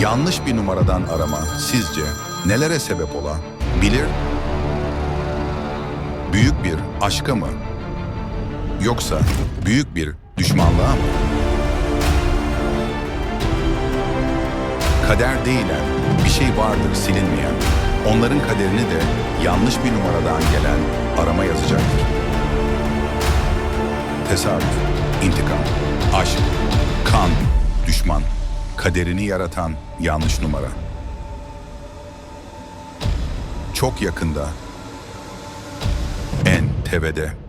Yanlış bir numaradan arama sizce nelere sebep ola? Bilir? Büyük bir aşka mı? Yoksa büyük bir düşmanlığa mı? Kader değilen bir şey vardır silinmeyen. Onların kaderini de yanlış bir numaradan gelen arama yazacaktır. Tesadüf, intikam, aşk, kan, düşman, kaderini yaratan yanlış numara. Çok yakında, en tepede.